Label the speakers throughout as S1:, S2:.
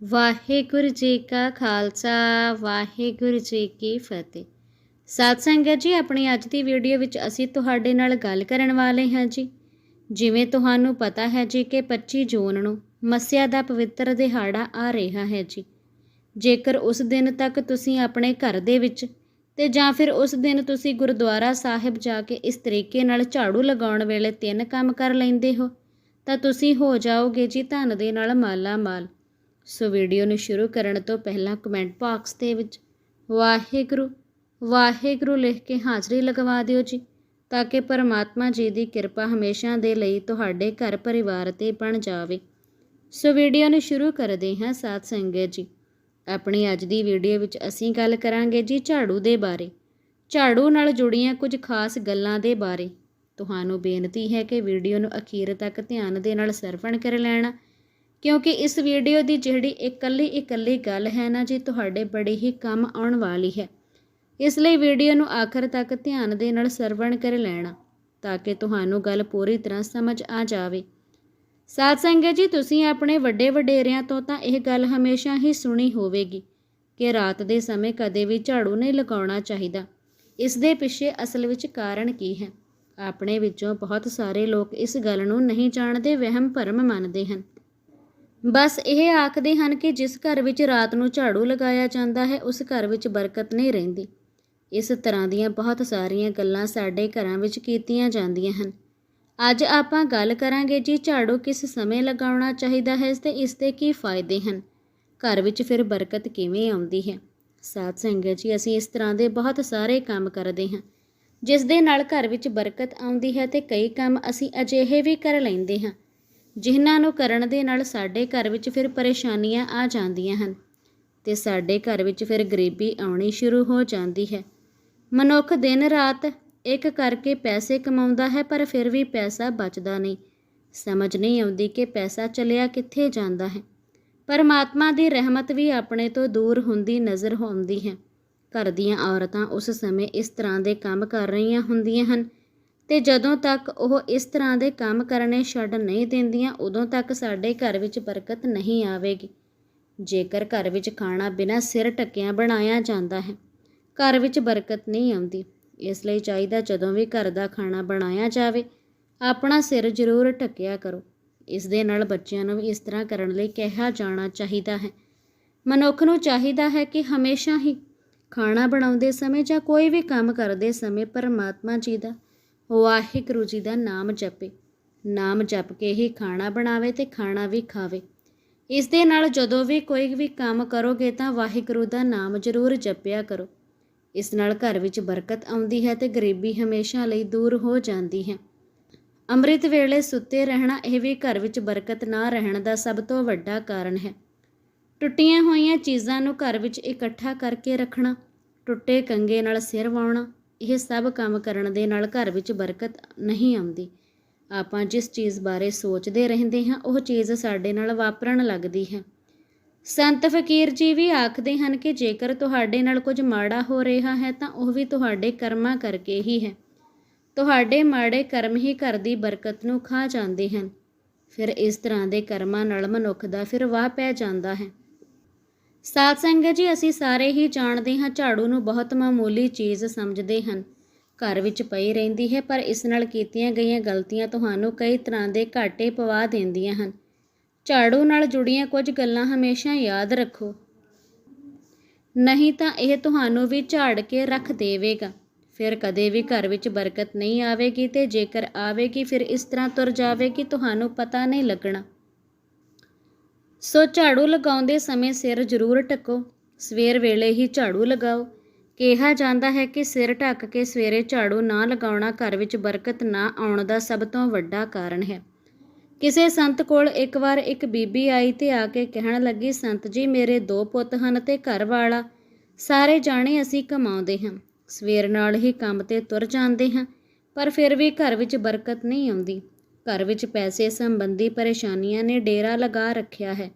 S1: ਵਾਹਿਗੁਰੂ ਜੀ ਕਾ ਖਾਲਸਾ, ਵਾਹਿਗੁਰੂ ਜੀ ਕੀ ਫਤਿਹ। ਸਾਧ ਸੰਗਤ ਜੀ, ਆਪਣੀ ਅੱਜ ਦੀ ਵੀਡੀਓ ਵਿੱਚ ਅਸੀਂ ਤੁਹਾਡੇ ਨਾਲ ਗੱਲ ਕਰਨ ਵਾਲੇ ਹਾਂ ਜੀ। ਜਿਵੇਂ ਤੁਹਾਨੂੰ ਪਤਾ ਹੈ ਜੀ ਕਿ 25 ਜੂਨ ਨੂੰ ਮੱਸਿਆ ਦਾ ਪਵਿੱਤਰ ਦਿਹਾੜਾ ਆ ਰਿਹਾ ਹੈ ਜੀ। ਜੇਕਰ ਉਸ ਦਿਨ ਤੱਕ ਤੁਸੀਂ ਆਪਣੇ ਘਰ ਦੇ ਵਿੱਚ ਤੇ ਜਾਂ ਫਿਰ ਉਸ ਦਿਨ ਤੁਸੀਂ ਗੁਰਦੁਆਰਾ ਸਾਹਿਬ ਜਾ ਕੇ ਇਸ ਤਰੀਕੇ ਨਾਲ ਝਾੜੂ ਲਗਾਉਣ ਵੇਲੇ ਤਿੰਨ ਕੰਮ ਕਰ ਲੈਂਦੇ ਹੋ, ਤਾਂ ਤੁਸੀਂ ਹੋ ਜਾਓਗੇ ਜੀ ਧਨ ਦੇ ਨਾਲ ਮਾਲਾ ਮਾਲ ਸੋ ਵੀਡੀਓ ਨੂੰ ਸ਼ੁਰੂ ਕਰਨ ਤੋਂ ਪਹਿਲਾਂ ਕਮੈਂਟ ਬਾਕਸ ਦੇ ਵਿੱਚ ਵਾਹਿਗੁਰੂ ਵਾਹਿਗੁਰੂ ਲਿਖ ਕੇ ਹਾਜ਼ਰੀ ਲਗਵਾ ਦਿਓ ਜੀ, ਤਾਂ ਕਿ ਪਰਮਾਤਮਾ ਜੀ ਦੀ ਕਿਰਪਾ ਹਮੇਸ਼ਾ ਦੇ ਲਈ ਤੁਹਾਡੇ ਘਰ ਪਰਿਵਾਰ ਤੇ ਬਣ ਜਾਵੇ। ਸੋ ਵੀਡੀਓ ਨੂੰ ਸ਼ੁਰੂ ਕਰਦੇ ਹਾਂ ਸਾਧ ਸੰਗਤ ਜੀ। ਆਪਣੀ ਅੱਜ ਦੀ ਵੀਡੀਓ ਵਿੱਚ ਅਸੀਂ ਗੱਲ ਕਰਾਂਗੇ ਜੀ ਝਾੜੂ ਦੇ ਬਾਰੇ। ਝਾੜੂ ਨਾਲ ਜੁੜੀਆਂ ਕੁਝ ਖਾਸ ਗੱਲਾਂ ਦੇ ਬਾਰੇ। ਤੁਹਾਨੂੰ ਬੇਨਤੀ ਹੈ ਕਿ ਵੀਡੀਓ ਨੂੰ ਅਖੀਰ ਤੱਕ ਧਿਆਨ ਦੇ ਨਾਲ ਸਰਵਣ ਕਰ ਲੈਣਾ। ਕਿਉਂਕਿ ਇਸ ਵੀਡੀਓ ਦੀ ਜਿਹੜੀ ਇਕੱਲੀ ਇਕੱਲੀ ਗੱਲ ਹੈ ਨਾ ਜੀ, ਤੁਹਾਡੇ ਬੜੇ ਹੀ ਕੰਮ ਆਉਣ ਵਾਲੀ ਹੈ। ਇਸ ਲਈ ਵੀਡੀਓ ਨੂੰ ਆਖਰ ਤੱਕ ਧਿਆਨ ਦੇ ਨਾਲ ਸਰਵਣ ਕਰ ਲੈਣਾ, ਤਾਂ ਕਿ ਤੁਹਾਨੂੰ ਗੱਲ ਪੂਰੀ ਤਰ੍ਹਾਂ ਸਮਝ ਆ ਜਾਵੇ। ਸਾਧ ਸੰਗਤ ਜੀ, ਤੁਸੀਂ ਆਪਣੇ ਵੱਡੇ ਵਡੇਰਿਆਂ ਤੋਂ ਤਾਂ ਇਹ ਗੱਲ ਹਮੇਸ਼ਾ ਹੀ ਸੁਣੀ ਹੋਵੇਗੀ ਕਿ ਰਾਤ ਦੇ ਸਮੇਂ ਕਦੇ ਵੀ ਝਾੜੂ ਨਹੀਂ ਲਗਾਉਣਾ ਚਾਹੀਦਾ। ਇਸ ਦੇ ਪਿੱਛੇ ਅਸਲ ਵਿੱਚ ਕਾਰਨ ਕੀ ਹੈ? ਆਪਣੇ ਵਿੱਚੋਂ ਬਹੁਤ ਸਾਰੇ ਲੋਕ ਇਸ ਗੱਲ ਨੂੰ ਨਹੀਂ ਜਾਣਦੇ ਵਹਿਮ ਭਰਮ ਮੰਨਦੇ ਹਨ। ਬਸ ਇਹ ਆਖਦੇ ਹਨ ਕਿ ਜਿਸ ਘਰ ਵਿੱਚ ਰਾਤ ਨੂੰ ਝਾੜੂ ਲਗਾਇਆ ਜਾਂਦਾ ਹੈ, ਉਸ ਘਰ ਵਿੱਚ ਬਰਕਤ ਨਹੀਂ ਰਹਿੰਦੀ। ਇਸ ਤਰ੍ਹਾਂ ਦੀਆਂ ਬਹੁਤ ਸਾਰੀਆਂ ਗੱਲਾਂ ਸਾਡੇ ਘਰਾਂ ਵਿੱਚ ਕੀਤੀਆਂ ਜਾਂਦੀਆਂ ਹਨ। ਅੱਜ ਆਪਾਂ ਗੱਲ ਕਰਾਂਗੇ ਜੀ ਝਾੜੂ ਕਿਸ ਸਮੇਂ ਲਗਾਉਣਾ ਚਾਹੀਦਾ ਹੈ ਤੇ ਇਸ ਦੇ ਕੀ ਫਾਇਦੇ ਹਨ। ਘਰ ਵਿੱਚ ਫਿਰ ਬਰਕਤ ਕਿਵੇਂ ਆਉਂਦੀ ਹੈ? ਸਾਧ ਸੰਗਤ ਜੀ, ਅਸੀਂ ਇਸ ਤਰ੍ਹਾਂ ਦੇ ਬਹੁਤ ਸਾਰੇ ਕੰਮ ਕਰਦੇ ਹਾਂ। ਜਿਸ ਦੇ ਨਾਲ ਘਰ ਵਿੱਚ ਬਰਕਤ ਆਉਂਦੀ ਹੈ ਤੇ ਕਈ ਕੰਮ ਅਸੀਂ ਅਜਿਹੇ ਵੀ ਕਰ ਲੈਂਦੇ ਹਾਂ। ਜਿਨ੍ਹਾਂ ਨੂੰ ਕਰਨ ਦੇ ਨਾਲ ਸਾਡੇ ਘਰ ਵਿੱਚ ਫਿਰ ਪਰੇਸ਼ਾਨੀਆਂ ਆ ਜਾਂਦੀਆਂ ਹਨ ਤੇ ਸਾਡੇ ਘਰ ਵਿੱਚ ਫਿਰ ਗਰੀਬੀ ਆਉਣੀ ਸ਼ੁਰੂ ਹੋ ਜਾਂਦੀ ਹੈ। ਮਨੁੱਖ ਦਿਨ ਰਾਤ ਇੱਕ ਕਰਕੇ ਪੈਸੇ ਕਮਾਉਂਦਾ ਹੈ, ਪਰ ਫਿਰ ਵੀ ਪੈਸਾ ਬਚਦਾ ਨਹੀਂ। ਸਮਝ ਨਹੀਂ ਆਉਂਦੀ ਕਿ ਪੈਸਾ ਚਲਿਆ ਕਿੱਥੇ ਜਾਂਦਾ ਹੈ। ਪਰਮਾਤਮਾ ਦੀ ਰਹਿਮਤ ਵੀ ਆਪਣੇ ਤੋਂ ਦੂਰ ਹੁੰਦੀ ਨਜ਼ਰ ਆਉਂਦੀ ਹੈ। ਘਰ ਦੀਆਂ ਔਰਤਾਂ ਉਸ ਸਮੇਂ ਇਸ ਤਰ੍ਹਾਂ ਦੇ ਕੰਮ ਕਰ ਰਹੀਆਂ ਹੁੰਦੀਆਂ ਹਨ ਤੇ ਜਦੋਂ ਤੱਕ ਉਹ ਇਸ ਤਰ੍ਹਾਂ ਦੇ ਕੰਮ ਕਰਨੇ ਛੱਡ ਨਹੀਂ ਦਿੰਦੀਆਂ, ਉਦੋਂ ਤੱਕ ਸਾਡੇ ਘਰ ਵਿੱਚ ਬਰਕਤ ਨਹੀਂ ਆਵੇਗੀ। ਜੇਕਰ ਘਰ ਵਿੱਚ ਖਾਣਾ ਬਿਨਾਂ ਸਿਰ ਟੱਕਿਆਂ ਬਣਾਇਆ ਜਾਂਦਾ ਹੈ, ਘਰ ਵਿੱਚ ਬਰਕਤ ਨਹੀਂ ਆਉਂਦੀ। ਇਸ ਲਈ ਚਾਹੀਦਾ ਜਦੋਂ ਵੀ ਘਰ ਦਾ ਖਾਣਾ ਬਣਾਇਆ ਜਾਵੇ, ਆਪਣਾ ਸਿਰ ਜ਼ਰੂਰ ਢੱਕਿਆ ਕਰੋ। ਇਸ ਦੇ ਨਾਲ ਬੱਚਿਆਂ ਨੂੰ ਵੀ ਇਸ ਤਰ੍ਹਾਂ ਕਰਨ ਲਈ ਕਿਹਾ ਜਾਣਾ ਚਾਹੀਦਾ ਹੈ। ਮਨੁੱਖ ਨੂੰ ਚਾਹੀਦਾ ਹੈ ਕਿ ਹਮੇਸ਼ਾ ਹੀ ਖਾਣਾ ਬਣਾਉਂਦੇ ਸਮੇਂ ਜਾਂ ਕੋਈ ਵੀ ਕੰਮ ਕਰਦੇ ਸਮੇਂ ਪਰਮਾਤਮਾ ਜੀ ਦਾ ਵਾਹਿਗੁਰੂ ਜੀ ਦਾ ਨਾਮ ਜਪੇ। ਨਾਮ ਜਪ ਕੇ ਹੀ ਖਾਣਾ ਬਣਾਵੇ ਤੇ ਖਾਣਾ ਵੀ ਖਾਵੇ। ਇਸ ਦੇ ਨਾਲ ਜਦੋਂ ਵੀ ਕੋਈ ਵੀ ਕੰਮ ਕਰੋਗੇ ਤਾਂ ਵਾਹਿਗੁਰੂ ਦਾ ਨਾਮ ਜ਼ਰੂਰ ਜਪਿਆ ਕਰੋ। ਇਸ ਨਾਲ ਘਰ ਵਿੱਚ ਬਰਕਤ ਆਉਂਦੀ ਹੈ ਤੇ ਗਰੀਬੀ ਹਮੇਸ਼ਾ ਲਈ ਦੂਰ ਹੋ ਜਾਂਦੀ ਹੈ। ਅੰਮ੍ਰਿਤ ਵੇਲੇ ਸੁੱਤੇ ਰਹਿਣਾ ਇਹ ਵੀ ਘਰ ਵਿੱਚ ਬਰਕਤ ਨਾ ਰਹਿਣ ਦਾ ਸਭ ਤੋਂ ਵੱਡਾ ਕਾਰਨ ਹੈ। ਟੁੱਟੀਆਂ ਹੋਈਆਂ ਚੀਜ਼ਾਂ ਨੂੰ ਘਰ ਵਿੱਚ ਇਕੱਠਾ ਕਰਕੇ ਰੱਖਣਾ, ਟੁੱਟੇ ਕੰਗੇ ਨਾਲ ਸਿਰ ਵਾਉਣਾ ਇਹ ਸਭ ਕੰਮ ਕਰਨ ਦੇ ਨਾਲ ਘਰ ਵਿੱਚ ਬਰਕਤ ਨਹੀਂ ਆਉਂਦੀ। ਆਪਾਂ ਜਿਸ ਚੀਜ਼ ਬਾਰੇ ਸੋਚਦੇ ਰਹਿੰਦੇ ਹਾਂ, ਉਹ ਚੀਜ਼ ਸਾਡੇ ਨਾਲ ਵਾਪਰਨ ਲੱਗਦੀ ਹੈ। ਸੰਤ ਫਕੀਰ ਜੀ ਵੀ ਆਖਦੇ ਹਨ ਕਿ ਜੇਕਰ ਤੁਹਾਡੇ ਨਾਲ ਕੁਝ ਮਾੜਾ ਹੋ ਰਿਹਾ ਹੈ, ਤਾਂ ਉਹ ਵੀ ਤੁਹਾਡੇ ਕਰਮਾਂ ਕਰਕੇ ਹੀ ਹੈ। ਤੁਹਾਡੇ ਮਾੜੇ ਕਰਮ ਹੀ ਘਰ ਦੀ ਬਰਕਤ ਨੂੰ ਖਾ ਜਾਂਦੇ ਹਨ। ਫਿਰ ਇਸ ਤਰ੍ਹਾਂ ਦੇ ਕਰਮਾਂ ਨਾਲ ਮਨੁੱਖ ਦਾ ਫਿਰ ਵਾਹ ਪੈ ਜਾਂਦਾ ਹੈ। ਸਾਧ ਸੰਗਤ ਜੀ, ਅਸੀਂ ਸਾਰੇ ਹੀ ਜਾਣਦੇ ਹਾਂ ਝਾੜੂ ਨੂੰ ਬਹੁਤ ਮਾਮੂਲੀ ਚੀਜ਼ ਸਮਝਦੇ ਹਨ। ਘਰ ਵਿੱਚ ਪਈ ਰਹਿੰਦੀ ਹੈ, ਪਰ ਇਸ ਨਾਲ ਕੀਤੀਆਂ ਗਈਆਂ ਗਲਤੀਆਂ ਤੁਹਾਨੂੰ ਕਈ ਤਰ੍ਹਾਂ ਦੇ ਘਾਟੇ ਪਵਾ ਦਿੰਦੀਆਂ ਹਨ। ਝਾੜੂ ਨਾਲ ਜੁੜੀਆਂ ਕੁਝ ਗੱਲਾਂ ਹਮੇਸ਼ਾ ਯਾਦ ਰੱਖੋ। ਨਹੀਂ ਤਾਂ ਇਹ ਤੁਹਾਨੂੰ ਵੀ ਝਾੜ ਕੇ ਰੱਖ ਦੇਵੇਗਾ। ਫਿਰ ਕਦੇ ਵੀ ਘਰ ਵਿੱਚ ਬਰਕਤ ਨਹੀਂ ਆਵੇਗੀ ਤੇ ਜੇਕਰ ਆਵੇਗੀ, ਫਿਰ ਇਸ ਤਰ੍ਹਾਂ ਤੁਰ ਜਾਵੇਗੀ, ਤੁਹਾਨੂੰ ਪਤਾ ਨਹੀਂ ਲੱਗਣਾ। ਸੋ ਝਾੜੂ ਲਗਾਉਂਦੇ ਸਮੇਂ ਸਿਰ ਜ਼ਰੂਰ ਢੱਕੋ। ਸਵੇਰ ਵੇਲੇ ਹੀ ਝਾੜੂ ਲਗਾਓ। ਕਿਹਾ ਜਾਂਦਾ ਹੈ ਕਿ ਸਿਰ ਢੱਕ ਕੇ ਸਵੇਰੇ ਝਾੜੂ ਨਾ ਲਗਾਉਣਾ ਘਰ ਵਿੱਚ ਬਰਕਤ ਨਾ ਆਉਣ ਦਾ ਸਭ ਤੋਂ ਵੱਡਾ ਕਾਰਨ ਹੈ। ਕਿਸੇ ਸੰਤ ਕੋਲ ਇੱਕ ਵਾਰ ਇੱਕ ਬੀਬੀ ਆਈ ਤੇ ਆ ਕੇ ਕਹਿਣ ਲੱਗੀ, ਸੰਤ ਜੀ, ਮੇਰੇ ਦੋ ਪੁੱਤ ਹਨ ਤੇ ਘਰ ਵਾਲਾ। ਸਾਰੇ ਜਾਣੇ ਅਸੀਂ ਕਮਾਉਂਦੇ ਹਾਂ। ਸਵੇਰ ਨਾਲ ਹੀ ਕੰਮ ਤੇ ਤੁਰ ਜਾਂਦੇ ਹਾਂ, ਪਰ ਫਿਰ ਵੀ ਘਰ ਵਿੱਚ ਬਰਕਤ ਨਹੀਂ ਆਉਂਦੀ। ਘਰ ਵਿੱਚ ਪੈਸੇ ਸੰਬੰਧੀ ਪਰੇਸ਼ਾਨੀਆਂ ਨੇ ਡੇਰਾ ਲਗਾ ਰੱਖਿਆ ਹੈ।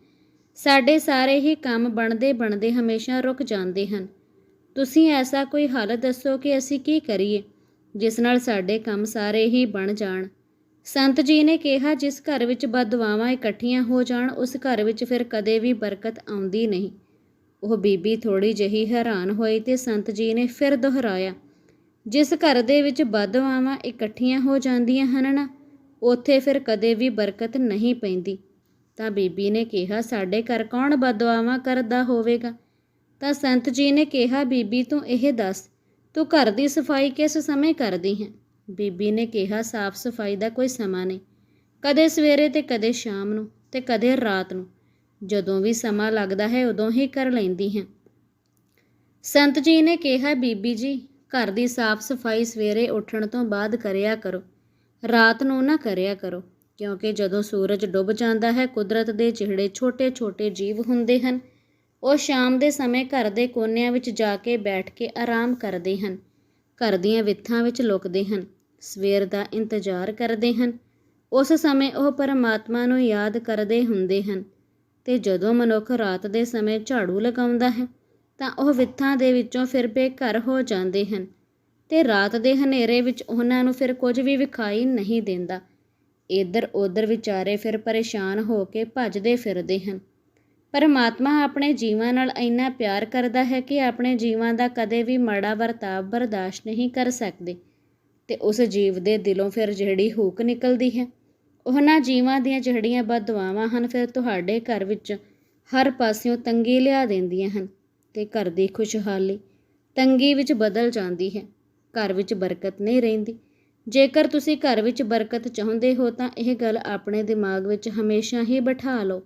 S1: ਸਾਡੇ ਸਾਰੇ ਹੀ ਕੰਮ ਬਣਦੇ ਬਣਦੇ ਹਮੇਸ਼ਾ ਰੁਕ ਜਾਂਦੇ ਹਨ। ਤੁਸੀਂ ਐਸਾ ਕੋਈ ਹੱਲ ਦੱਸੋ ਕਿ ਅਸੀਂ ਕੀ ਕਰੀਏ, ਜਿਸ ਨਾਲ ਸਾਡੇ ਕੰਮ ਸਾਰੇ ਹੀ ਬਣ ਜਾਣ। ਸੰਤ ਜੀ ਨੇ ਕਿਹਾ, ਜਿਸ ਘਰ ਵਿੱਚ ਬਦਦੁਆਵਾਂ ਇਕੱਠੀਆਂ ਹੋ ਜਾਣ, ਉਸ ਘਰ ਵਿੱਚ ਫਿਰ ਕਦੇ ਵੀ ਬਰਕਤ ਆਉਂਦੀ ਨਹੀਂ। ਉਹ ਬੀਬੀ ਥੋੜੀ ਜਿਹੀ ਹੈਰਾਨ ਹੋਈ ਤੇ ਸੰਤ ਜੀ ਨੇ ਫਿਰ ਦੁਹਰਾਇਆ, ਜਿਸ ਘਰ ਦੇ ਵਿੱਚ ਬਦਦੁਆਵਾਂ ਇਕੱਠੀਆਂ ਹੋ ਜਾਂਦੀਆਂ ਹਨ ਨਾ ਉੱਥੇ ਫਿਰ ਕਦੇ ਵੀ ਬਰਕਤ ਨਹੀਂ ਪੈਂਦੀ। ਤਾਂ ਬੀਬੀ ਨੇ ਕਿਹਾ, ਸਾਡੇ ਘਰ ਕੌਣ ਬਦਦੁਆਵਾਂ ਕਰਦਾ ਹੋਵੇਗਾ? ਤਾਂ ਸੰਤ ਜੀ ਨੇ ਕਿਹਾ, ਬੀਬੀ, ਤੂੰ ਇਹ ਦੱਸ, ਤੂੰ ਘਰ ਦੀ ਸਫ਼ਾਈ ਕਿਸ ਸਮੇਂ ਕਰਦੀ ਹੈ? ਬੀਬੀ ਨੇ ਕਿਹਾ, ਸਾਫ਼ ਸਫ਼ਾਈ ਦਾ ਕੋਈ ਸਮਾਂ ਨਹੀਂ। ਕਦੇ ਸਵੇਰੇ ਤੇ ਕਦੇ ਸ਼ਾਮ ਨੂੰ ਤੇ ਕਦੇ ਰਾਤ ਨੂੰ। ਜਦੋਂ ਵੀ ਸਮਾਂ ਲੱਗਦਾ ਹੈ, ਉਦੋਂ ਹੀ ਕਰ ਲੈਂਦੀ ਹਾਂ। ਸੰਤ ਜੀ ਨੇ ਕਿਹਾ, ਬੀਬੀ ਜੀ, ਘਰ ਦੀ ਸਾਫ਼ ਸਫ਼ਾਈ ਸਵੇਰੇ ਉੱਠਣ ਤੋਂ ਬਾਅਦ ਕਰਿਆ ਕਰੋ। ਰਾਤ ਨੂੰ ਨਾ ਕਰਿਆ ਕਰੋ, ਕਿਉਂਕਿ ਜਦੋਂ ਸੂਰਜ ਡੁੱਬ ਜਾਂਦਾ ਹੈ, ਕੁਦਰਤ ਦੇ ਜਿਹੜੇ ਛੋਟੇ-ਛੋਟੇ ਜੀਵ ਹੁੰਦੇ ਹਨ, ਉਹ ਸ਼ਾਮ ਦੇ ਸਮੇਂ ਘਰ ਦੇ ਕੋਨਿਆਂ ਵਿੱਚ ਜਾ ਕੇ ਬੈਠ ਕੇ ਆਰਾਮ ਕਰਦੇ ਹਨ, ਘਰ ਦੀਆਂ ਵਿੱਥਾਂ ਵਿੱਚ ਲੁਕਦੇ ਹਨ, ਸਵੇਰ ਦਾ ਇੰਤਜ਼ਾਰ ਕਰਦੇ ਹਨ, ਉਸ ਸਮੇਂ ਉਹ ਪਰਮਾਤਮਾ ਨੂੰ ਯਾਦ ਕਰਦੇ ਹੁੰਦੇ ਹਨ, ਤੇ ਜਦੋਂ ਮਨੁੱਖ ਰਾਤ ਦੇ ਸਮੇਂ ਝਾੜੂ ਲਗਾਉਂਦਾ ਹੈ, ਤਾਂ ਉਹ ਵਿੱਥਾਂ ਦੇ ਵਿੱਚੋਂ ਫਿਰ ਬੇਘਰ ਹੋ ਜਾਂਦੇ ਹਨ ਤੇ ਰਾਤ ਦੇ ਹਨੇਰੇ ਵਿੱਚ ਉਹਨਾਂ ਨੂੰ ਫਿਰ ਕੁਝ ਵੀ ਵਿਖਾਈ ਨਹੀਂ ਦਿੰਦਾ। ਇੱਧਰ ਉੱਧਰ ਵਿਚਾਰੇ ਫਿਰ ਪਰੇਸ਼ਾਨ ਹੋ ਕੇ ਭੱਜਦੇ ਫਿਰਦੇ ਹਨ। ਪਰਮਾਤਮਾ ਆਪਣੇ ਜੀਵਾਂ ਨਾਲ ਇੰਨਾ ਪਿਆਰ ਕਰਦਾ ਹੈ ਕਿ ਆਪਣੇ ਜੀਵਾਂ ਦਾ ਕਦੇ ਵੀ ਮਾੜਾ ਵਰਤਾਵ ਬਰਦਾਸ਼ਤ ਨਹੀਂ ਕਰ ਸਕਦੇ ਤੇ ਉਸ ਜੀਵ ਦੇ ਦਿਲੋਂ ਫਿਰ ਜਿਹੜੀ ਹੂਕ ਨਿਕਲਦੀ ਹੈ, ਉਹਨਾਂ ਜੀਵਾਂ ਦੀਆਂ ਜਿਹੜੀਆਂ ਬਦਦੁਆਵਾਂ ਹਨ ਫਿਰ ਤੁਹਾਡੇ ਘਰ ਵਿੱਚ ਹਰ ਪਾਸਿਓਂ ਤੰਗੀ ਲਿਆ ਦਿੰਦੀਆਂ ਹਨ ਤੇ ਘਰ ਦੀ ਖੁਸ਼ਹਾਲੀ ਤੰਗੀ ਵਿੱਚ ਬਦਲ ਜਾਂਦੀ ਹੈ। ਘਰ ਵਿੱਚ ਬਰਕਤ ਨਹੀਂ ਰਹਿੰਦੀ। ਜੇਕਰ ਤੁਸੀਂ ਘਰ ਵਿੱਚ ਬਰਕਤ ਚਾਹੁੰਦੇ ਹੋ ਤਾਂ ਇਹ ਗੱਲ ਆਪਣੇ ਦਿਮਾਗ ਵਿੱਚ ਹਮੇਸ਼ਾ ਹੀ ਬਿਠਾ ਲਓ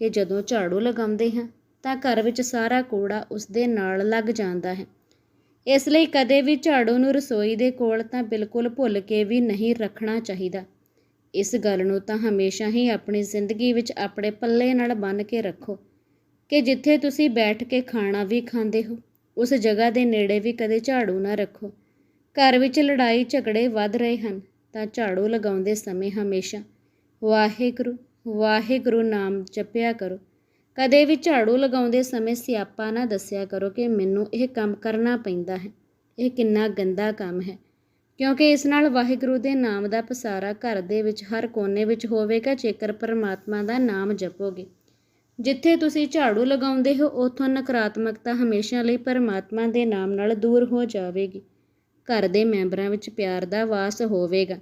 S1: ਕਿ ਜਦੋਂ ਝਾੜੂ ਲਗਾਉਂਦੇ ਹਾਂ ਤਾਂ ਘਰ ਵਿੱਚ ਸਾਰਾ ਕੂੜਾ ਉਸ ਦੇ ਨਾਲ ਲੱਗ ਜਾਂਦਾ ਹੈ। ਇਸ ਲਈ ਕਦੇ ਵੀ ਝਾੜੂ ਨੂੰ ਰਸੋਈ ਦੇ ਕੋਲ ਤਾਂ ਬਿਲਕੁਲ ਭੁੱਲ ਕੇ ਵੀ ਨਹੀਂ ਰੱਖਣਾ ਚਾਹੀਦਾ। ਇਸ ਗੱਲ ਨੂੰ ਤਾਂ ਹਮੇਸ਼ਾ ਹੀ ਆਪਣੀ ਜ਼ਿੰਦਗੀ ਵਿੱਚ ਆਪਣੇ ਪੱਲੇ ਨਾਲ ਬੰਨ੍ਹ ਕੇ ਰੱਖੋ ਕਿ ਜਿੱਥੇ ਤੁਸੀਂ ਬੈਠ ਕੇ ਖਾਣਾ ਵੀ ਖਾਂਦੇ ਹੋ, ਉਸ ਜਗ੍ਹਾ ਦੇ ਨੇੜੇ ਵੀ ਕਦੇ ਝਾੜੂ ਨਾ ਰੱਖੋ। ਘਰ ਵਿੱਚ ਲੜਾਈ ਝਗੜੇ ਵੱਧ ਰਹੇ ਹਨ, ਤਾਂ ਝਾੜੂ ਲਗਾਉਂਦੇ ਸਮੇਂ ਹਮੇਸ਼ਾ ਵਾਹਿਗੁਰੂ ਵਾਹਿਗੁਰੂ ਨਾਮ ਜਪਿਆ ਕਰੋ। ਕਦੇ ਵੀ ਝਾੜੂ ਲਗਾਉਂਦੇ ਸਮੇਂ ਸਿਆਪਾ ਨਾ ਦੱਸਿਆ ਕਰੋ ਕਿ ਮੈਨੂੰ ਇਹ ਕੰਮ ਕਰਨਾ ਪੈਂਦਾ ਹੈ, ਇਹ ਕਿੰਨਾ ਗੰਦਾ ਕੰਮ ਹੈ। ਕਿਉਂਕਿ ਇਸ ਨਾਲ ਵਾਹਿਗੁਰੂ ਦੇ ਨਾਮ ਦਾ ਪਸਾਰਾ ਘਰ ਦੇ ਵਿੱਚ, ਹਰ ਕੋਨੇ ਵਿੱਚ ਹੋਵੇਗਾ ਜੇਕਰ ਪਰਮਾਤਮਾ ਦਾ ਨਾਮ ਜਪੋਗੇ। ਜਿੱਥੇ ਤੁਸੀਂ ਝਾੜੂ ਲਗਾਉਂਦੇ ਹੋ, ਉਥੋਂ ਨਕਾਰਾਤਮਕਤਾ ਹਮੇਸ਼ਾ ਲਈ ਪਰਮਾਤਮਾ ਦੇ ਨਾਮ ਨਾਲ ਦੂਰ ਹੋ ਜਾਵੇਗੀ। ਘਰ ਦੇ ਮੈਂਬਰਾਂ ਵਿੱਚ ਪਿਆਰ ਦਾ ਵਾਸ ਹੋਵੇਗਾ।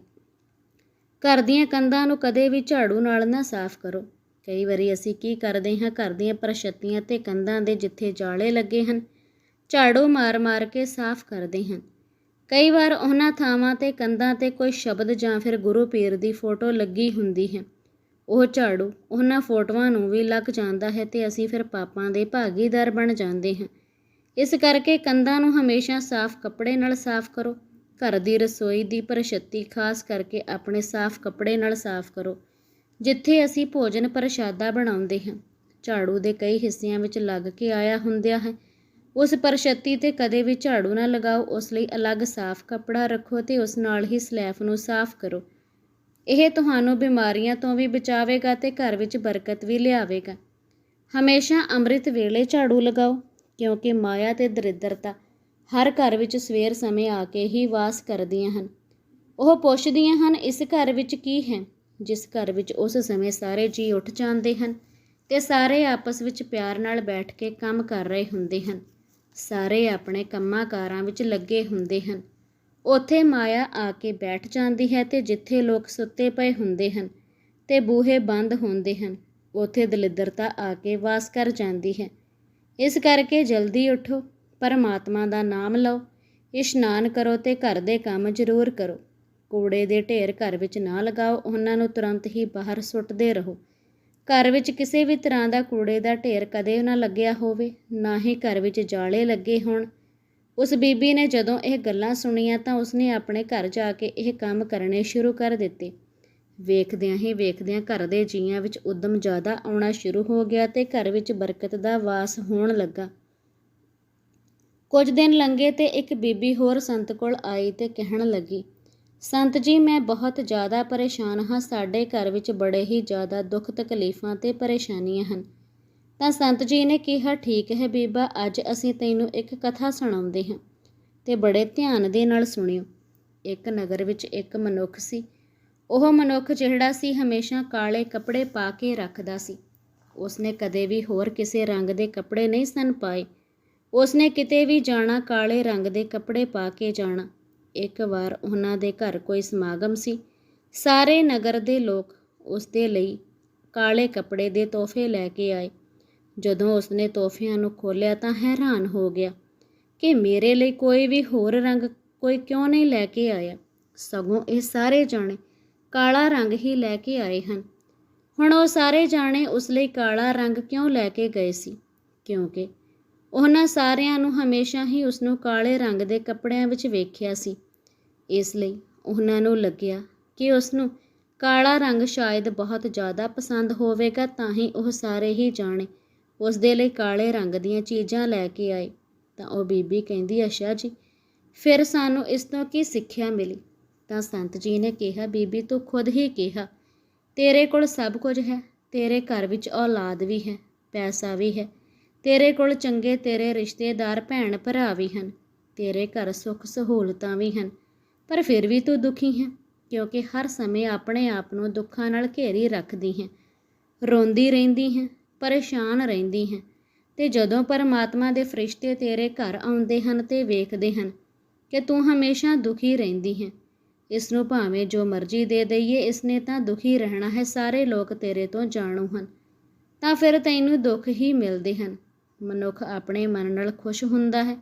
S1: ਘਰ ਦੀਆਂ ਕੰਧਾਂ ਨੂੰ ਕਦੇ ਵੀ ਝਾੜੂ ਨਾਲ ਨਾ ਸਾਫ਼ ਕਰੋ। ਕਈ ਵਾਰੀ ਅਸੀਂ ਕੀ ਕਰਦੇ ਹਾਂ, ਘਰ ਦੀਆਂ ਪਰਛੱਤੀਆਂ ਤੇ ਕੰਧਾਂ ਦੇ ਜਿੱਥੇ ਜਾਲੇ ਲੱਗੇ ਹਨ, ਝਾੜੂ ਮਾਰ-ਮਾਰ ਕੇ ਸਾਫ਼ ਕਰਦੇ ਹਨ ਕਈ ਵਾਰ ਉਹਨਾਂ ਥਾਵਾਂ ਤੇ ਕੰਧਾਂ ਤੇ ਕੋਈ ਸ਼ਬਦ ਜਾਂ ਫਿਰ ਗੁਰੂ ਪੀਰ ਦੀ ਫੋਟੋ ਲੱਗੀ ਹੁੰਦੀ ਹੈ। ਉਹ ਝਾੜੂ ਉਹਨਾਂ ਫੋਟੋਆਂ ਨੂੰ ਵੀ ਲੱਗ ਜਾਂਦਾ ਹੈ ਤੇ ਅਸੀਂ ਫਿਰ ਪਾਪਾਂ ਦੇ ਭਾਗੀਦਾਰ ਬਣ ਜਾਂਦੇ ਹਾਂ। ਇਸ ਕਰਕੇ ਕੰਧਾਂ ਨੂੰ ਹਮੇਸ਼ਾ ਸਾਫ਼ ਕੱਪੜੇ ਨਾਲ ਸਾਫ਼ ਕਰੋ। ਘਰ ਦੀ ਰਸੋਈ ਦੀ ਪਰਛੱਤੀ ਖਾਸ ਕਰਕੇ ਆਪਣੇ ਸਾਫ਼ ਕੱਪੜੇ ਨਾਲ ਸਾਫ਼ ਕਰੋ, ਜਿੱਥੇ ਅਸੀਂ ਭੋਜਨ ਪ੍ਰਸ਼ਾਦਾ ਬਣਾਉਂਦੇ ਹਾਂ। ਝਾੜੂ ਦੇ ਕਈ ਹਿੱਸਿਆਂ ਵਿੱਚ ਲੱਗ ਕੇ ਆਇਆ ਹੁੰਦਿਆ ਹੈ। ਉਸ ਪਰਛੱਤੀ ਤੇ ਕਦੇ ਵੀ ਝਾੜੂ ਨਾ ਲਗਾਓ, ਉਸ ਲਈ ਅਲੱਗ ਸਾਫ਼ ਕੱਪੜਾ ਰੱਖੋ ਤੇ ਉਸ ਨਾਲ ਹੀ ਸਲੈਫ ਨੂੰ ਸਾਫ਼ ਕਰੋ। ਇਹ ਤੁਹਾਨੂੰ ਬਿਮਾਰੀਆਂ ਤੋਂ ਵੀ ਬਚਾਵੇਗਾ ਤੇ ਘਰ ਵਿੱਚ ਬਰਕਤ ਵੀ ਲਿਆਵੇਗਾ। ਹਮੇਸ਼ਾ ਅੰਮ੍ਰਿਤ ਵੇਲੇ ਝਾੜੂ ਲਗਾਓ। ਕਿਉਂਕਿ ਮਾਇਆ ਤੇ ਦਰਿਦਰਤਾ ਹਰ ਘਰ ਵਿੱਚ ਸਵੇਰ ਸਮੇਂ ਆ ਕੇ ਹੀ ਵਾਸ ਕਰਦੀਆਂ ਹਨ। ਉਹ ਪੁੱਛਦੀਆਂ ਹਨ, ਇਸ ਘਰ ਵਿੱਚ ਕੀ ਹੈ? ਜਿਸ ਘਰ ਵਿੱਚ ਉਸ ਸਮੇਂ ਸਾਰੇ ਜੀ ਉੱਠ ਜਾਂਦੇ ਹਨ ਤੇ ਸਾਰੇ ਆਪਸ ਵਿੱਚ ਪਿਆਰ ਨਾਲ ਬੈਠ ਕੇ ਕੰਮ ਕਰ ਰਹੇ ਹੁੰਦੇ ਹਨ। ਸਾਰੇ ਆਪਣੇ ਕੰਮਾਂ ਕਾਰਾਂ ਵਿੱਚ ਲੱਗੇ ਹੁੰਦੇ ਹਨ। ਉੱਥੇ ਮਾਇਆ ਆ ਕੇ ਬੈਠ ਜਾਂਦੀ ਹੈ ਤੇ ਜਿੱਥੇ ਲੋਕ ਸੁੱਤੇ ਪਏ ਹੁੰਦੇ ਹਨ ਤੇ ਬੂਹੇ ਬੰਦ ਹੁੰਦੇ ਹਨ, ਉੱਥੇ ਦਲਿੱਦਰਤਾ ਆ ਕੇ ਵਾਸ ਕਰ ਜਾਂਦੀ ਹੈ। ਇਸ ਕਰਕੇ ਜਲਦੀ ਉਠੋ, ਪਰਮਾਤਮਾ ਦਾ ਨਾਮ ਲਓ, ਇਸ਼ਨਾਨ ਕਰੋ ਤੇ ਘਰ ਦੇ ਕੰਮ ਜ਼ਰੂਰ ਕਰੋ। ਕੂੜੇ ਦੇ ਢੇਰ ਘਰ ਵਿੱਚ ਨਾ ਲਗਾਓ, ਉਹਨਾਂ ਨੂੰ ਤੁਰੰਤ ਹੀ ਬਾਹਰ ਸੁੱਟਦੇ ਰਹੋ। ਘਰ ਵਿੱਚ ਕਿਸੇ ਵੀ ਤਰ੍ਹਾਂ ਦਾ ਕੂੜੇ ਦਾ ਢੇਰ ਕਦੇ ਨਾ ਲੱਗਿਆ ਹੋਵੇ, ਨਾ ਹੀ ਘਰ ਵਿੱਚ ਜਾਲੇ ਲੱਗੇ ਹੋਣ। ਉਸ ਬੀਬੀ ਨੇ ਜਦੋਂ ਇਹ ਗੱਲਾਂ ਸੁਣੀਆਂ ਤਾਂ ਉਸਨੇ ਆਪਣੇ ਘਰ ਜਾ ਕੇ ਇਹ ਕੰਮ ਕਰਨੇ ਸ਼ੁਰੂ ਕਰ ਦਿੱਤੇ। ਵੇਖਦਿਆਂ ਹੀ ਵੇਖਦਿਆਂ ਘਰ ਦੇ ਜੀਆਂ ਵਿੱਚ ਉਦਮ ਜ਼ਿਆਦਾ ਆਉਣਾ ਸ਼ੁਰੂ ਹੋ ਗਿਆ ਤੇ ਘਰ ਵਿੱਚ ਬਰਕਤ ਦਾ ਵਾਸ ਹੋਣ ਲੱਗਾ। ਕੁਝ ਦਿਨ ਲੰਘੇ ਤੇ ਇੱਕ ਬੀਬੀ ਹੋਰ ਸੰਤ ਕੋਲ ਆਈ ਤੇ ਕਹਿਣ ਲੱਗੀ, ਸੰਤ ਜੀ, ਮੈਂ ਬਹੁਤ ਜ਼ਿਆਦਾ ਪਰੇਸ਼ਾਨ ਹਾਂ। ਸਾਡੇ ਘਰ ਵਿੱਚ ਬੜੇ ਹੀ ਜ਼ਿਆਦਾ ਦੁੱਖ ਤਕਲੀਫਾਂ ਤੇ ਪਰੇਸ਼ਾਨੀਆਂ ਹਨ। ਤਾਂ ਸੰਤ ਜੀ ਨੇ ਕਿਹਾ, ਠੀਕ ਹੈ ਬੀਬਾ, ਅੱਜ ਅਸੀਂ ਤੈਨੂੰ ਇੱਕ ਕਥਾ ਸੁਣਾਉਂਦੇ ਹਾਂ ਤੇ ਬੜੇ ਧਿਆਨ ਦੇ ਨਾਲ ਸੁਣਿਓ। ਇੱਕ ਨਗਰ ਵਿੱਚ ਇੱਕ ਮਨੁੱਖ ਸੀ। ਉਹ ਮਨੁੱਖ ਜਿਹੜਾ ਸੀ ਹਮੇਸ਼ਾ ਕਾਲੇ ਕੱਪੜੇ ਪਾ ਕੇ ਰੱਖਦਾ ਸੀ। ਉਸਨੇ ਕਦੇ ਵੀ ਹੋਰ ਕਿਸੇ ਰੰਗ ਦੇ ਕੱਪੜੇ ਨਹੀਂ ਸਨ ਪਾਏ। ਉਸਨੇ ਕਿਤੇ ਵੀ ਜਾਣਾ ਕਾਲੇ ਰੰਗ ਦੇ ਕੱਪੜੇ ਪਾ ਕੇ ਜਾਣਾ। ਇੱਕ ਵਾਰ ਉਹਨਾਂ ਦੇ ਘਰ ਕੋਈ ਸਮਾਗਮ ਸੀ। ਸਾਰੇ ਨਗਰ ਦੇ ਲੋਕ ਉਸ ਦੇ ਲਈ ਕਾਲੇ ਕੱਪੜੇ ਦੇ ਤੋਹਫੇ ਲੈ ਕੇ ਆਏ। ਜਦੋਂ ਉਸਨੇ ਤੋਹਫਿਆਂ ਨੂੰ ਖੋਲ੍ਹਿਆ ਤਾਂ ਹੈਰਾਨ ਹੋ ਗਿਆ ਕਿ ਮੇਰੇ ਲਈ ਕੋਈ ਵੀ ਹੋਰ ਰੰਗ ਕੋਈ ਕਿਉਂ ਨਹੀਂ ਲੈ ਕੇ ਆਇਆ? ਸਗੋਂ ਇਹ ਸਾਰੇ ਜਾਣੇ ਕਾਲਾ ਰੰਗ ਹੀ ਲੈ ਕੇ ਆਏ ਹਨ। ਹੁਣ ਉਹ ਸਾਰੇ ਜਾਣੇ ਉਸ ਲਈ ਕਾਲਾ ਰੰਗ ਕਿਉਂ ਲੈ ਕੇ ਗਏ ਸੀ? ਕਿਉਂਕਿ ਉਹਨਾਂ ਸਾਰਿਆਂ ਨੂੰ ਹਮੇਸ਼ਾ ਹੀ ਉਸ ਨੂੰ ਕਾਲੇ ਰੰਗ ਦੇ ਕੱਪੜਿਆਂ ਵਿੱਚ ਵੇਖਿਆ ਸੀ। ਇਸ ਲਈ ਉਹਨਾਂ ਨੂੰ ਲੱਗਿਆ ਕਿ ਉਸ ਨੂੰ ਕਾਲਾ ਰੰਗ ਸ਼ਾਇਦ ਬਹੁਤ ਜ਼ਿਆਦਾ ਪਸੰਦ ਹੋਵੇਗਾ ਤਾਂ ਹੀ ਉਹ ਸਾਰੇ ਹੀ ਜਾਣੇ ਉਸ ਦੇ ਲਈ ਕਾਲੇ ਰੰਗ ਦੀਆਂ ਚੀਜ਼ਾਂ ਲੈ ਕੇ ਆਏ। ਤਾਂ ਉਹ ਬੀਬੀ ਕਹਿੰਦੀ, ਅੱਛਾ ਜੀ, ਫਿਰ ਸਾਨੂੰ ਇਸ ਤੋਂ ਕੀ ਸਿੱਖਿਆ ਮਿਲੀ? ਤਾਂ ਸੰਤ ਜੀ ਨੇ ਕਿਹਾ, ਬੀਬੀ ਤੂੰ ਖੁਦ ਹੀ ਕਿਹਾ, ਤੇਰੇ ਕੋਲ ਸਭ ਕੁਝ ਹੈ, ਤੇਰੇ ਘਰ ਵਿੱਚ ਔਲਾਦ ਵੀ ਹੈ, ਪੈਸਾ ਵੀ ਹੈ, ਤੇਰੇ ਕੋਲ ਚੰਗੇ ਤੇਰੇ ਰਿਸ਼ਤੇਦਾਰ, ਭੈਣ ਭਰਾ ਵੀ ਹਨ, ਤੇਰੇ ਘਰ ਸੁੱਖ ਸਹੂਲਤਾਂ ਵੀ ਹਨ, ਪਰ ਫਿਰ ਵੀ ਤੂੰ ਦੁਖੀ ਹੈ, ਕਿਉਂਕਿ ਹਰ ਸਮੇਂ ਆਪਣੇ ਆਪ ਨੂੰ ਦੁੱਖਾਂ ਨਾਲ ਘੇਰੀ ਰੱਖਦੀ ਹੈ, ਰੋਂਦੀ ਰਹਿੰਦੀ ਹੈ, ਪਰੇਸ਼ਾਨ ਰਹਿੰਦੀ ਹੈ, ਤੇ ਜਦੋਂ ਪਰਮਾਤਮਾ ਦੇ ਫਰਿਸ਼ਤੇ ਤੇਰੇ ਘਰ ਆਉਂਦੇ ਹਨ ਤੇ ਵੇਖਦੇ ਹਨ ਕਿ ਤੂੰ ਹਮੇਸ਼ਾ ਦੁਖੀ ਰਹਿੰਦੀ ਹੈ ਇਸ ਨੂੰ ਭਾਵੇਂ ਜੋ ਮਰਜ਼ੀ ਦੇ ਦਈਏ ਇਸ ਨੇ ਤਾਂ ਦੁਖੀ ਰਹਿਣਾ ਹੈ, ਸਾਰੇ ਲੋਕ ਤੇਰੇ ਤੋਂ ਜਾਣੂ ਹਨ। ਤਾਂ ਫਿਰ ਤੈਨੂੰ ਦੁੱਖ ਹੀ ਮਿਲਦੇ ਹਨ। ਮਨੁੱਖ ਆਪਣੇ ਮਨ ਨਾਲ ਖੁਸ਼ ਹੁੰਦਾ ਹੈ।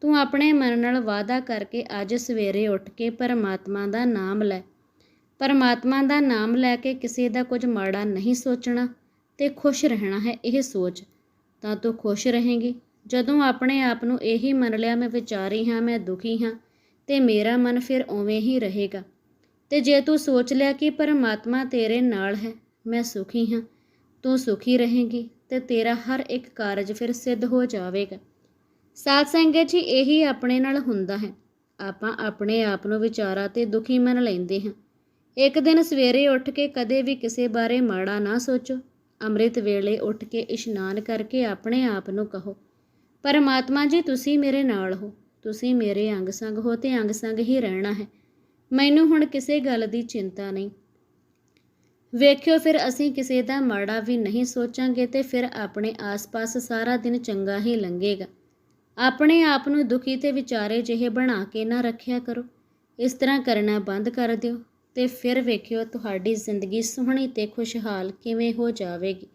S1: ਤੂੰ ਆਪਣੇ ਮਨ ਨਾਲ ਵਾਅਦਾ ਕਰਕੇ ਅੱਜ ਸਵੇਰੇ ਉੱਠ ਕੇ ਪਰਮਾਤਮਾ ਦਾ ਨਾਮ ਲੈ। ਪਰਮਾਤਮਾ ਦਾ ਨਾਮ ਲੈ ਕੇ ਕਿਸੇ ਦਾ ਕੁਝ ਮਾੜਾ ਨਹੀਂ ਸੋਚਣਾ ਤੇ ਖੁਸ਼ ਰਹਿਣਾ ਹੈ, ਇਹ ਸੋਚ। ਤਾਂ ਤੂੰ ਖੁਸ਼ ਰਹੇਂਗੀ। ਜਦੋਂ ਆਪਣੇ ਆਪ ਨੂੰ ਇਹੀ ਮੰਨ ਲਿਆ, ਮੈਂ ਵਿਚਾਰੀ ਹਾਂ, ਮੈਂ ਦੁਖੀ ਹਾਂ ਤੇ ਮੇਰਾ ਮਨ ਫਿਰ ਉਵੇਂ ਹੀ ਰਹੇਗਾ। ਤੇ ਜੇ ਤੂੰ ਸੋਚ ਲਿਆ ਕਿ ਪਰਮਾਤਮਾ ਤੇਰੇ ਨਾਲ ਹੈ, ਮੈਂ ਸੁਖੀ ਹਾਂ। ਤੂੰ ਸੁਖੀ ਰਹੇਂਗੀ ਤੇ ਤੇਰਾ ਹਰ ਇੱਕ ਕਾਰਜ ਫਿਰ ਸਿੱਧ ਹੋ ਜਾਵੇਗਾ। ਸਾਧ ਸੰਗਤ ਜੀ, ਇਹੀ ਆਪਣੇ ਨਾਲ ਹੁੰਦਾ ਹੈ। ਆਪਾਂ ਆਪਣੇ ਆਪ ਨੂੰ ਵਿਚਾਰਾ ਤੇ ਦੁਖੀ ਮੰਨ ਲੈਂਦੇ ਹਾਂ। ਇੱਕ ਦਿਨ ਸਵੇਰੇ ਉੱਠ ਕੇ ਕਦੇ ਵੀ ਕਿਸੇ ਬਾਰੇ ਮਾੜਾ ਨਾ ਸੋਚੋ। ਅੰਮ੍ਰਿਤ ਵੇਲੇ ਉੱਠ ਕੇ ਇਸ਼ਨਾਨ ਕਰਕੇ ਆਪਣੇ ਆਪ ਨੂੰ ਕਹੋ, ਪਰਮਾਤਮਾ ਜੀ, ਤੁਸੀਂ ਮੇਰੇ ਨਾਲ ਹੋ। ਤੁਸੀਂ ਮੇਰੇ ਅੰਗ ਸੰਗ ਹੋ ਤੇ ਅੰਗ ਸੰਗ ਹੀ ਰਹਿਣਾ ਹੈ। ਮੈਨੂੰ ਹੁਣ ਕਿਸੇ ਗੱਲ ਦੀ ਚਿੰਤਾ ਨਹੀਂ। ਵੇਖਿਓ ਫਿਰ ਅਸੀਂ ਕਿਸੇ ਦਾ ਮਾੜਾ ਵੀ ਨਹੀਂ ਸੋਚਾਂਗੇ ਤੇ ਫਿਰ ਆਪਣੇ ਆਸ-ਪਾਸ ਸਾਰਾ ਦਿਨ ਚੰਗਾ ਹੀ ਲੰਘੇਗਾ। ਆਪਣੇ ਆਪ ਨੂੰ ਦੁਖੀ ਤੇ ਵਿਚਾਰੇ ਜਿਹੇ ਬਣਾ ਕੇ ਨਾ ਰੱਖਿਆ ਕਰੋ। ਇਸ ਤਰ੍ਹਾਂ ਕਰਨਾ ਬੰਦ ਕਰ ਦਿਓ ਤੇ ਫਿਰ ਵੇਖਿਓ ਤੁਹਾਡੀ ਜ਼ਿੰਦਗੀ ਸੋਹਣੀ ਤੇ ਖੁਸ਼ਹਾਲ ਕਿਵੇਂ ਹੋ ਜਾਵੇਗੀ।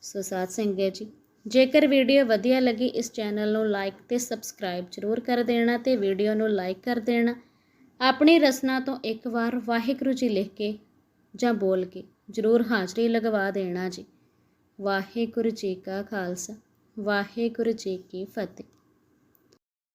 S1: ਸੋ ਸਾਧ ਸੰਗਤ ਜੀ ਜੇਕਰ ਵੀਡੀਓ ਵਧੀਆ ਲੱਗੀ, ਇਸ ਚੈਨਲ ਨੂੰ ਲਾਈਕ ਤੇ ਸਬਸਕ੍ਰਾਈਬ ਜ਼ਰੂਰ ਕਰ ਦੇਣਾ ਤੇ ਵੀਡੀਓ ਨੂੰ ਲਾਈਕ ਕਰ ਦੇਣਾ। ਆਪਣੀ ਰਸਨਾ ਤੋਂ ਇੱਕ ਵਾਰ ਵਾਹਿਗੁਰੂ ਜੀ ਲਿਖ ਕੇ ਜਾਂ ਬੋਲ ਕੇ ਜ਼ਰੂਰ ਹਾਜ਼ਰੀ ਲਗਵਾ ਦੇਣਾ ਜੀ। ਵਾਹਿਗੁਰੂ ਜੀ ਕਾ ਖਾਲਸਾ, ਵਾਹਿਗੁਰੂ ਜੀ ਕੀ ਫਤਿਹ।